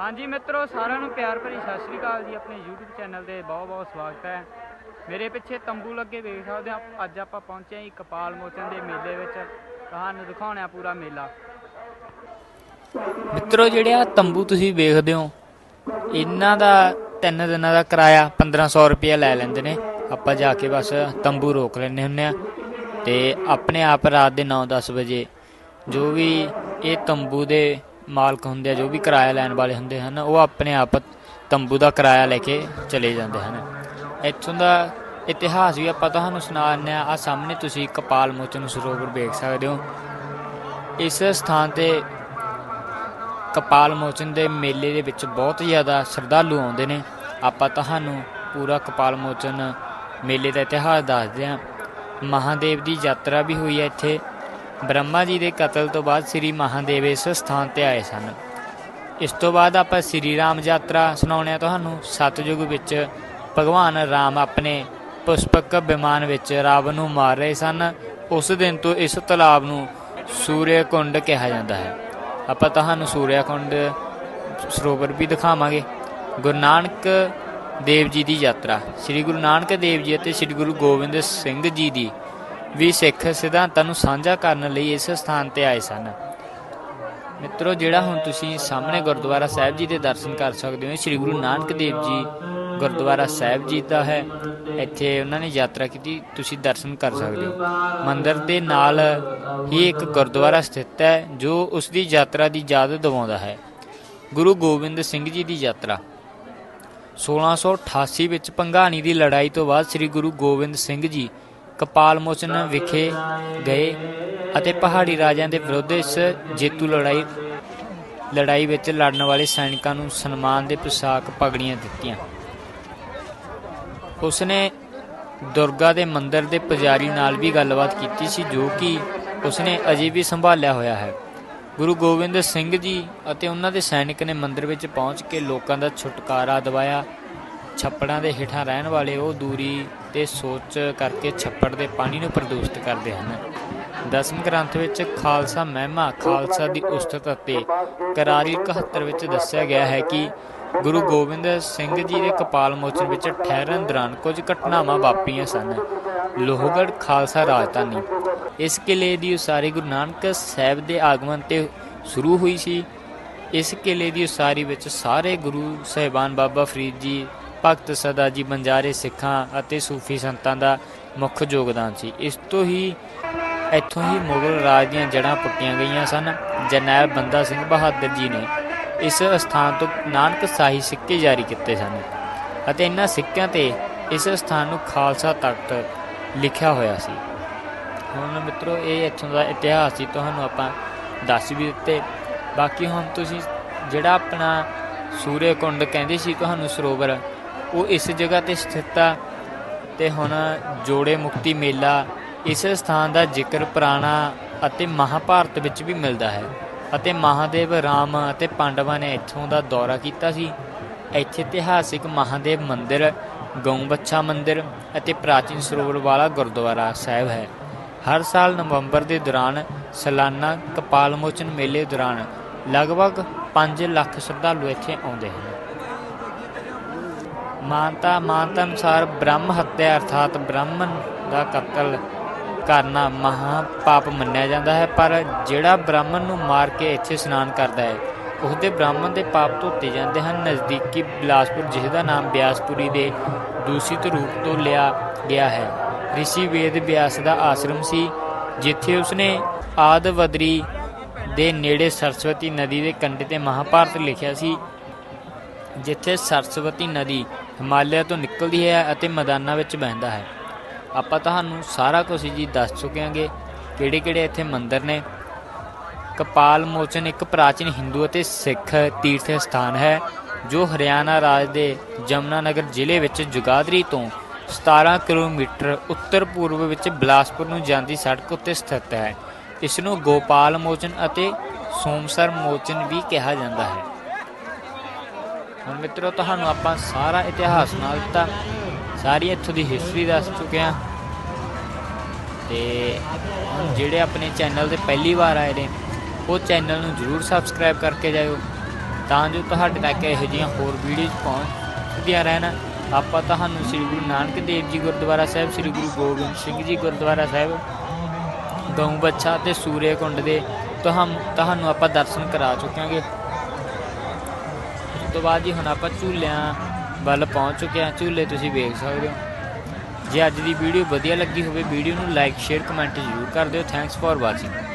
ਹਾਂਜੀ ਮਿੱਤਰੋ, ਸਾਰਿਆਂ ਨੂੰ ਪਿਆਰ ਭਰੀ ਸਤਿ ਸ੍ਰੀ ਅਕਾਲ ਜੀ, ਆਪਣੇ YouTube ਚੈਨਲ ਤੇ ਬਹੁਤ ਬਹੁਤ ਸਵਾਗਤ ਹੈ। ਮੇਰੇ ਪਿੱਛੇ ਤੰਬੂ ਲੱਗੇ ਵੇਖ ਸਕਦੇ ਆ ਅੱਜ ਆਪਾਂ ਪਹੁੰਚੇ ਹਾਂ ਜੀ ਕਪਾਲ ਮੋਚਨ ਦੇ ਮੇਲੇ ਵਿੱਚ। ਤੁਹਾਨੂੰ ਦਿਖਾਉਣਾ ਪੂਰਾ ਮੇਲਾ। ਮਿੱਤਰੋ, ਜਿਹੜੇ ਆ ਤੰਬੂ ਤੁਸੀਂ ਵੇਖਦੇ ਹੋ, ਇਹਨਾਂ ਦਾ ਤਿੰਨ ਦਿਨਾਂ ਦਾ ਕਿਰਾਇਆ 1500 ਰੁਪਏ ਲੈ ਲੈਂਦੇ ਨੇ। ਆਪਾਂ ਜਾ ਕੇ ਬਸ ਤੰਬੂ ਰੋਕ ਲੈਣੇ ਹੁੰਨੇ ਆ ਤੇ ਆਪਣੇ ਆਪ ਰਾਤ ਦੇ 9-10 ਵਜੇ ਜੋ ਵੀ ਇਹ ਤੰਬੂ ਦੇ ਮਾਲਕ ਹੁੰਦੇ ਆ, ਜੋ ਵੀ ਕਿਰਾਇਆ ਲੈਣ ਵਾਲੇ ਹੁੰਦੇ ਹਨ, ਉਹ ਆਪਣੇ ਆਪ ਤੰਬੂ ਦਾ ਕਿਰਾਇਆ ਲੈ ਕੇ ਚਲੇ ਜਾਂਦੇ ਹਨ। ਇੱਥੋਂ ਦਾ ਇਤਿਹਾਸ ਵੀ ਆਪਾਂ ਤੁਹਾਨੂੰ ਸੁਣਾ ਦਿੰਦੇ ਆ ਆ ਸਾਹਮਣੇ ਤੁਸੀਂ ਕਪਾਲ ਮੋਚਨ ਸਰੋਵਰ ਵੇਖ ਸਕਦੇ ਹੋ। ਇਸ ਸਥਾਨ ਤੇ ਕਪਾਲ ਮੋਚਨ ਦੇ ਮੇਲੇ ਦੇ ਵਿੱਚ ਬਹੁਤ ਜ਼ਿਆਦਾ ਸ਼ਰਧਾਲੂ ਆਉਂਦੇ ਨੇ। ਆਪਾਂ ਤੁਹਾਨੂੰ ਪੂਰਾ ਕਪਾਲ ਮੋਚਨ ਮੇਲੇ ਦਾ ਇਤਿਹਾਸ ਦੱਸਦੇ ਹਾਂ ਮਹਾਦੇਵ ਦੀ ਯਾਤਰਾ ਵੀ ਹੋਈ ਹੈ ਇੱਥੇ। ਬ੍ਰਹਮਾ ਜੀ ਦੇ ਕਤਲ ਤੋਂ ਬਾਅਦ ਸ੍ਰੀ ਮਹਾਦੇਵ ਇਸ ਸਥਾਨ ਤੇ ਆਏ ਸਨ। ਇਸ ਤੋਂ ਬਾਅਦ ਆਪਾਂ ਸ੍ਰੀ ਰਾਮ ਯਾਤਰਾ ਸੁਣਾਉਣੇ ਆ ਤੁਹਾਨੂੰ। ਸਤਯੁਗ ਵਿੱਚ ਭਗਵਾਨ ਰਾਮ ਆਪਣੇ ਪੁਸ਼ਪਕ ਵਿਮਾਨ ਵਿੱਚ ਰਾਵਣ ਨੂੰ ਮਾਰ ਰਹੇ ਸਨ। ਉਸ ਦਿਨ ਤੋਂ ਇਸ ਤਲਾਬ ਨੂੰ ਸੂਰਿਆ ਕੁੰਡ ਕਿਹਾ ਜਾਂਦਾ ਹੈ। ਆਪਾਂ ਤੁਹਾਨੂੰ ਸੂਰਿਆ ਕੁੰਡ ਸਰੋਵਰ ਵੀ ਦਿਖਾਵਾਂਗੇ। ਗੁਰੂ ਨਾਨਕ ਦੇਵ ਜੀ ਦੀ ਯਾਤਰਾ। ਸ੍ਰੀ ਗੁਰੂ ਨਾਨਕ ਦੇਵ ਜੀ ਅਤੇ ਸ੍ਰੀ ਗੁਰੂ ਗੋਬਿੰਦ ਸਿੰਘ ਜੀ ਦੀ ਵੀ ਸਿੱਖ ਸਿਧਾਂਤਾਂ ਨੂੰ ਸਾਂਝਾ ਕਰਨ ਲਈ ਇਸ ਸਥਾਨ ਤੇ ਆਏ ਸਨ। ਮਿੱਤਰੋ, ਜਿਹੜਾ ਹੁਣ ਤੁਸੀਂ ਸਾਹਮਣੇ ਗੁਰਦੁਆਰਾ ਸਾਹਿਬ ਜੀ ਦੇ ਦਰਸ਼ਨ ਕਰ ਸਕਦੇ ਹੋ, ਸ੍ਰੀ ਗੁਰੂ ਨਾਨਕ ਦੇਵ ਜੀ ਗੁਰਦੁਆਰਾ ਸਾਹਿਬ ਜੀ ਦਾ ਹੈ। ਇੱਥੇ ਉਹਨਾਂ ਨੇ ਯਾਤਰਾ ਕੀਤੀ, ਤੁਸੀਂ ਦਰਸ਼ਨ ਕਰ ਸਕਦੇ ਹੋ। ਮੰਦਿਰ ਦੇ ਨਾਲ ਹੀ ਇੱਕ ਗੁਰਦੁਆਰਾ ਸਥਿਤ ਹੈ, ਜੋ ਉਸ ਦੀ ਯਾਤਰਾ ਦੀ ਯਾਦ ਦਿਵਾਉਂਦਾ ਹੈ। ਗੁਰੂ ਗੋਬਿੰਦ ਸਿੰਘ ਜੀ ਦੀ ਯਾਤਰਾ। 1688 ਵਿੱਚ ਭੰਗਾਣੀ ਦੀ ਲੜਾਈ ਤੋਂ ਬਾਅਦ ਸ੍ਰੀ ਗੁਰੂ ਗੋਬਿੰਦ ਸਿੰਘ ਜੀ ਕਪਾਲਮੋਚਨ ਵਿਖੇ ਗਏ ਅਤੇ ਪਹਾੜੀ ਰਾਜਿਆਂ ਦੇ ਵਿਰੁੱਧ ਇਸ ਜੇਤੂ ਲੜਾਈ ਲੜਾਈ ਵਿੱਚ ਲੜਨ ਵਾਲੇ ਸੈਨਿਕਾਂ ਨੂੰ ਸਨਮਾਨ ਦੇ ਪੁਸ਼ਾਕ ਪਗੜੀਆਂ ਦਿੱਤੀਆਂ। ਉਸਨੇ ਦੁਰਗਾ ਦੇ ਮੰਦਿਰ ਦੇ ਪੁਜਾਰੀ ਨਾਲ ਵੀ ਗੱਲਬਾਤ ਕੀਤੀ ਸੀ, ਜੋ ਕਿ ਉਸਨੇ ਅਜੇ ਵੀ ਸੰਭਾਲਿਆ ਹੋਇਆ ਹੈ। ਗੁਰੂ ਗੋਬਿੰਦ ਸਿੰਘ ਜੀ ਅਤੇ ਉਹਨਾਂ ਦੇ ਸੈਨਿਕ ਨੇ ਮੰਦਿਰ ਵਿੱਚ ਪਹੁੰਚ ਕੇ ਲੋਕਾਂ ਦਾ ਛੁਟਕਾਰਾ ਦਿਵਾਇਆ ਛੱਪੜਾਂ ਦੇ ਹੇਠਾਂ ਰਹਿਣ ਵਾਲੇ ਉਹ ਦੂਰੀ ਤੇ ਸੋਚ ਕਰਕੇ ਛੱਪੜ ਦੇ ਪਾਣੀ ਨੂੰ ਪ੍ਰਦੂਸ਼ਿਤ ਕਰਦੇ ਹਨ। ਦਸਮ ਗ੍ਰੰਥ ਵਿੱਚ ਖਾਲਸਾ ਮਹਿਮਾ, ਖਾਲਸਾ ਦੀ ਉਸਤਤ ਅਤੇ ਕਰਾਰੀ 71 ਵਿੱਚ ਦੱਸਿਆ ਗਿਆ ਹੈ ਕਿ ਗੁਰੂ ਗੋਬਿੰਦ ਸਿੰਘ ਜੀ ਦੇ ਕਪਾਲ ਮੋਚਨ ਵਿੱਚ ਠਹਿਰਨ ਦੌਰਾਨ ਕੁਝ ਘਟਨਾਵਾਂ ਵਾਪਰੀਆਂ ਸਨ। ਲੋਹਗੜ੍ਹ ਖਾਲਸਾ ਰਾਜਧਾਨੀ। ਇਸ ਕਿਲੇ ਦੀ ਉਸਾਰੀ ਗੁਰੂ ਨਾਨਕ ਸਾਹਿਬ ਦੇ ਆਗਮਨ ਤੇ ਸ਼ੁਰੂ ਹੋਈ ਸੀ। ਇਸ ਕਿਲੇ ਦੀ ਉਸਾਰੀ ਵਿੱਚ ਸਾਰੇ ਗੁਰੂ ਸਹਿਬਾਨ ਬਾਬਾ ਫਰੀਦ ਜੀ ਭਗਤ ਸਦਾ ਜੀ ਬੰਜਾਰੇ ਸਿੱਖਾਂ ਅਤੇ ਸੂਫੀ ਸੰਤਾਂ ਦਾ ਮੁੱਖ ਯੋਗਦਾਨ ਸੀ। ਇਸ ਤੋਂ ਹੀ ਇੱਥੋਂ ਹੀ ਮੁਗਲ ਰਾਜ ਦੀਆਂ ਜੜ੍ਹਾਂ ਪੁੱਟੀਆਂ ਗਈਆਂ ਸਨ। ਜਰਨੈਲ ਬੰਦਾ ਸਿੰਘ ਬਹਾਦਰ ਜੀ ਨੇ ਇਸ ਸਥਾਨ ਤੋਂ ਨਾਨਕ ਸਾਹੀ ਸਿੱਕੇ ਜਾਰੀ ਕੀਤੇ ਸਨ ਅਤੇ ਇਹਨਾਂ ਸਿੱਕਿਆਂ ਤੇ ਇਸ ਸਥਾਨ ਨੂੰ ਖਾਲਸਾ ਤਖਤ ਲਿਖਿਆ ਹੋਇਆ ਸੀ। ਹੁਣ ਮਿੱਤਰੋ, ਇਹ ਇੱਥੋਂ ਦਾ ਇਤਿਹਾਸ ਸੀ, ਤੁਹਾਨੂੰ ਆਪਾਂ ਦੱਸ ਵੀ ਦਿੱਤੇ। ਬਾਕੀ ਹੁਣ ਤੁਸੀਂ ਜਿਹੜਾ ਆਪਣਾ ਸੂਰਿਆ ਕੁੰਡ ਕਹਿੰਦੇ ਸੀ, ਤੁਹਾਨੂੰ ਸਰੋਵਰ ਉਹ ਇਸ ਜਗ੍ਹਾ ਤੇ ਸਥਿਤ ਆ ਤੇ ਹੁਣ ਜੋੜੇ ਮੁਕਤੀ ਮੇਲਾ ਇਸ ਸਥਾਨ ਦਾ ਜ਼ਿਕਰ ਪੁਰਾਣਾ ਅਤੇ ਮਹਾਭਾਰਤ ਵਿੱਚ ਵੀ ਮਿਲਦਾ ਹੈ ਅਤੇ ਮਹਾਦੇਵ ਰਾਮ ਅਤੇ ਪਾਂਡਵਾਂ ਨੇ ਇੱਥੋਂ ਦਾ ਦੌਰਾ ਕੀਤਾ ਸੀ। ਇੱਥੇ ਇਤਿਹਾਸਿਕ ਮਹਾਦੇਵ ਮੰਦਿਰ, ਗਊ ਬੱਚਾ ਮੰਦਿਰ ਅਤੇ ਪ੍ਰਾਚੀਨ ਸਰੋਵਰ ਵਾਲਾ ਗੁਰਦੁਆਰਾ ਸਾਹਿਬ ਹੈ। ਹਰ ਸਾਲ ਨਵੰਬਰ ਦੇ ਦੌਰਾਨ ਸਾਲਾਨਾ ਕਪਾਲ ਮੋਚਨ ਮੇਲੇ ਦੌਰਾਨ ਲਗਭਗ 5 ਲੱਖ ਸ਼ਰਧਾਲੂ ਇੱਥੇ ਆਉਂਦੇ ਹਨ। ਮਾਨਤਾ ਮਾਨਤਾ ਅਨੁਸਾਰ ਬ੍ਰਹਮ ਹੱਤਿਆ ਅਰਥਾਤ ਬ੍ਰਾਹਮਣ ਦਾ ਕਤਲ ਕਰਨਾ ਮਹਾ ਪਾਪ ਮੰਨਿਆ ਜਾਂਦਾ ਹੈ, ਪਰ ਜਿਹੜਾ ਬ੍ਰਾਹਮਣ ਨੂੰ ਮਾਰ ਕੇ ਇੱਥੇ ਇਸ਼ਨਾਨ ਕਰਦਾ ਹੈ, ਉਸਦੇ ਬ੍ਰਾਹਮਣ ਦੇ ਪਾਪ ਧੋਤੇ ਜਾਂਦੇ ਹਨ। ਨਜ਼ਦੀਕੀ ਬਿਲਾਸਪੁਰ ਜਿਸ ਦਾ ਨਾਮ ਬਿਆਸਪੁਰੀ ਦੇ ਦੂਸ਼ਿਤ ਰੂਪ ਤੋਂ ਲਿਆ ਗਿਆ ਹੈ। ਰਿਸ਼ੀ ਵੇਦ ਬਿਆਸ ਦਾ ਆਸ਼ਰਮ ਸੀ, ਜਿੱਥੇ ਉਸਨੇ ਆਦਵਦਰੀ ਦੇ ਨੇੜੇ ਸਰਸਵਤੀ ਨਦੀ ਦੇ ਕੰਢੇ ਤੇ ਮਹਾਭਾਰਤ ਲਿਖਿਆ ਸੀ, ਜਿੱਥੇ ਸਰਸਵਤੀ ਨਦੀ ਹਿਮਾਲਿਆ ਤੋਂ ਨਿਕਲਦੀ ਹੈ ਅਤੇ ਮੈਦਾਨਾਂ ਵਿੱਚ ਵਹਿੰਦਾ ਹੈ। ਆਪਾਂ ਤੁਹਾਨੂੰ ਸਾਰਾ ਕੁਝ ਜੀ ਦੱਸ ਚੁੱਕੇ ਹਾਂਗੇ ਕਿਹੜੇ ਕਿਹੜੇ ਇੱਥੇ ਮੰਦਿਰ ਨੇ। ਕਪਾਲ ਮੋਚਨ ਇੱਕ ਪ੍ਰਾਚੀਨ ਹਿੰਦੂ ਅਤੇ ਸਿੱਖ ਤੀਰਥ ਸਥਾਨ ਹੈ, ਜੋ ਹਰਿਆਣਾ ਰਾਜ ਦੇ ਜਮਨਾਨਗਰ ਜ਼ਿਲ੍ਹੇ ਵਿੱਚ ਜੁਗਾਦਰੀ ਤੋਂ 17 ਕਿਲੋਮੀਟਰ ਉੱਤਰ ਪੂਰਬ ਵਿੱਚ ਬਿਲਾਸਪੁਰ ਨੂੰ ਜਾਂਦੀ ਸੜਕ ਉੱਤੇ ਸਥਿਤ ਹੈ। ਇਸ ਨੂੰ ਗੋਪਾਲ ਮੋਚਨ ਅਤੇ ਸੋਮਸਰ ਮੋਚਨ ਵੀ ਕਿਹਾ ਜਾਂਦਾ ਹੈ। ਹੁਣ ਮਿੱਤਰੋ, ਤੁਹਾਨੂੰ ਆਪਾਂ ਸਾਰਾ ਇਤਿਹਾਸ ਨਾਲ ਦਿੱਤਾ ਸਾਰੀ ਇੱਥੋਂ ਦੀ ਹਿਸਟਰੀ ਦੱਸ ਚੁੱਕੇ ਹਾਂ। ਤੇ ਹੁਣ ਜਿਹੜੇ ਆਪਣੇ ਚੈਨਲ ਤੇ ਪਹਿਲੀ ਵਾਰ ਆਏ ਨੇ, ਉਹ ਚੈਨਲ ਨੂੰ ਜਰੂਰ ਸਬਸਕ੍ਰਾਈਬ ਕਰਕੇ ਜਾਇਓ, ਤਾਂ ਜੋ ਤੁਹਾਡੇ ਤੱਕ ਇਹੋ ਜਿਹੀਆਂ ਹੋਰ ਵੀਡੀਓਜ਼ ਪਹੁੰਚਦੀਆਂ ਰਹਿਣ। ਆਪਾਂ ਤੁਹਾਨੂੰ ਸ੍ਰੀ ਗੁਰੂ ਨਾਨਕ ਦੇਵ ਜੀ ਗੁਰਦੁਆਰਾ ਸਾਹਿਬ, ਸ੍ਰੀ ਗੁਰੂ ਗੋਬਿੰਦ ਸਿੰਘ ਜੀ ਗੁਰਦੁਆਰਾ ਸਾਹਿਬ, ਗਊ ਬੱਚਾ ਤੇ ਸੂਰਿਆ ਕੁੰਡ ਦੇ ਤੁਹਾਨੂੰ ਤੁਹਾਨੂੰ ਆਪਾਂ ਦਰਸ਼ਨ ਕਰਾ ਚੁੱਕਾਂਗੇ ਤੋਂ ਬਾਅਦ ਜੀ ਹੁਣ ਆਪਾਂ ਝੂਲਿਆਂ ਵੱਲ ਪਹੁੰਚ ਚੁੱਕੇ ਹਾਂ। ਝੂਲੇ ਤੁਸੀਂ ਵੇਖ ਸਕਦੇ ਹੋ। ਜੇ ਅੱਜ ਦੀ ਵੀਡੀਓ ਵਧੀਆ ਲੱਗੀ ਹੋਵੇ, ਵੀਡੀਓ ਨੂੰ ਲਾਈਕ ਸ਼ੇਅਰ ਕਮੈਂਟ ਜ਼ਰੂਰ ਕਰ ਦਿਓ। Thanks for watching